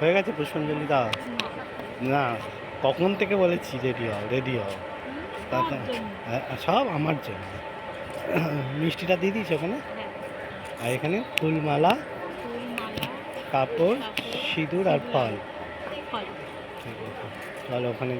হয়ে গেছে পুষ্পাঞ্জলি দাও না কখন থেকে বলেছি রেডি হও রেডি হও। তা হ্যাঁ, সব আমার জন্য। মিষ্টিটা দিয়ে দিয়েছি ওখানে? আর এখানে ফুলমালা কাপড় সিঁদুর আর ফল। ঠিক আছে। চলো ওখানে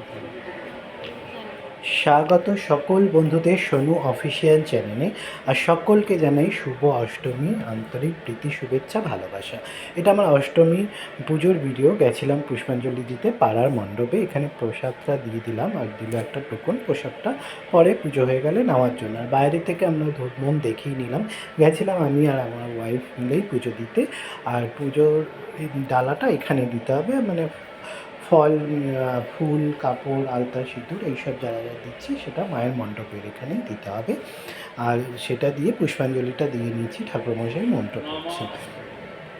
স্বাগত সকল বন্ধুদের সোনু অফিসিয়াল চ্যানেলে, আর সকলকে জানাই শুভ অষ্টমী, আন্তরিক প্রীতি, শুভেচ্ছা, ভালোবাসা। এটা আমার অষ্টমী পুজোর ভিডিও গেছিলাম পুষ্পাঞ্জলি দিতে পাড়ার মণ্ডপে। এখানে প্রসাদটা দিয়ে দিলাম আর দিল একটা টোকন। প্রসাদটা পরে পুজো হয়ে গেলে নেওয়ার জন্য। আর বাইরে থেকে আমরা ধূপ মোম দেখিয়ে নিলাম। গেছিলাম আমি আর আমার ওয়াইফ মিলেই পুজো দিতে। আর পুজোর ডালাটা এখানে দিতে হবে। মানে ফল ফুল, কাপড়, আলতা, সিঁদুর এইসব যারা যা দিচ্ছি সেটা মায়ের মণ্ডপের এখানেই দিতে হবে। আর সেটা দিয়ে পুষ্পাঞ্জলিটা দিয়ে নিয়েছি, ঠাকুরমশাই মন্ত্র করছে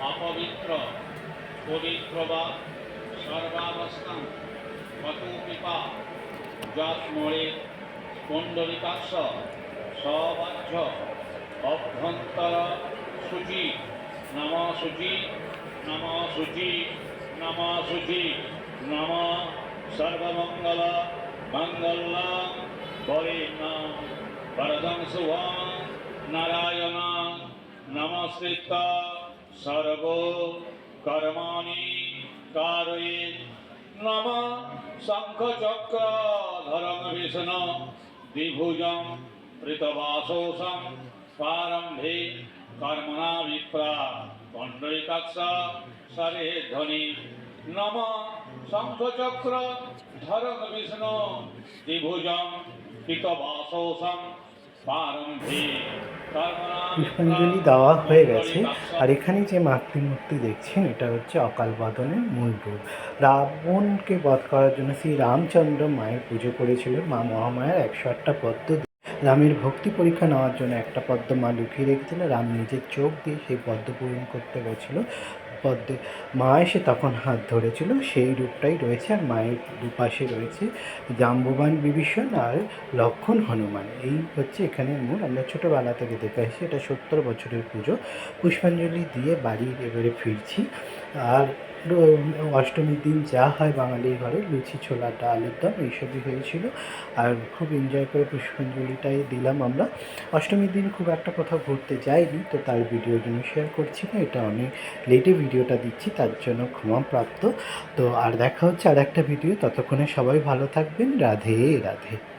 অপবিত্র, পবিত্র অভ্যন্তর শুচি নম শুচি নম শুচি নম শুচি নম সর্বমঙ্গল, মঙ্গল বরেণ্য বরদং শুভম নারায়ণ, নমস্কৃত, সর্ব কর্মাণি কারয়ে। নম শঙ্খ চক্র ধরম বিষ্ণু, দ্বিভুজম প্রীতবাসোষম প্রারম্ভে কর্মণা বিপ্রা কণ্ডলিকাক্ষ সরে ধ্বনি নম শঙ্খ চক্র ধরম বিষ্ণু প্রীতবাসোষম প্রারম্ভে পুষ্পাঞ্জলি দেওয়া হয়ে গেছে। আর এখানে যে মাতৃমূর্তি দেখছেন এটা হচ্ছে অকাল বাদনের মূল রূপ। রাবণকে বধ করার জন্য শ্রী রামচন্দ্র মায়ের পুজো করেছিল মা মহামায়ার একশো আটটা পদ্ম রামের ভক্তি পরীক্ষা নেওয়ার জন্য একটা পদ্ম মা লুকিয়ে রেখেছিল। রাম নিজের চোখ দিয়ে সেই পদ্ম পূরণ করতে গেছিল পদ্মে মা এসে তখন হাত ধরেছিল। সেই রূপটাই রয়েছে আর মায়ের দুপাশে রয়েছে জাম্বুবান বিভীষণ আর লক্ষণ হনুমান। এই হচ্ছে এখানে মূল। আমরা ছোটোবেলা থেকে দেখে আসছি, এটা সত্তর বছরের পুজো। পুষ্পাঞ্জলি দিয়ে বাড়ি এবারে ফিরছি। আর অষ্টমীর দিন যা হয় বাঙালির ঘরে, লুচি, ছোলা, ডাল আলুর দম এইসবই হয়েছিল। আর খুব এনজয় করে পুষ্পাঞ্জলিটাই দিলাম আমরা। অষ্টমীর দিন খুব একটা কোথাও ঘুরতে যাইনি, তো তার ভিডিও জন্য শেয়ার করছি না, এটা অনেক লেটে ভিডিওটা দিচ্ছি, তার জন্য ক্ষমা প্রাপ্ত। তো আর দেখা হচ্ছে আর একটা ভিডিও ততক্ষণে সবাই ভালো থাকবেন, রাধে রাধে।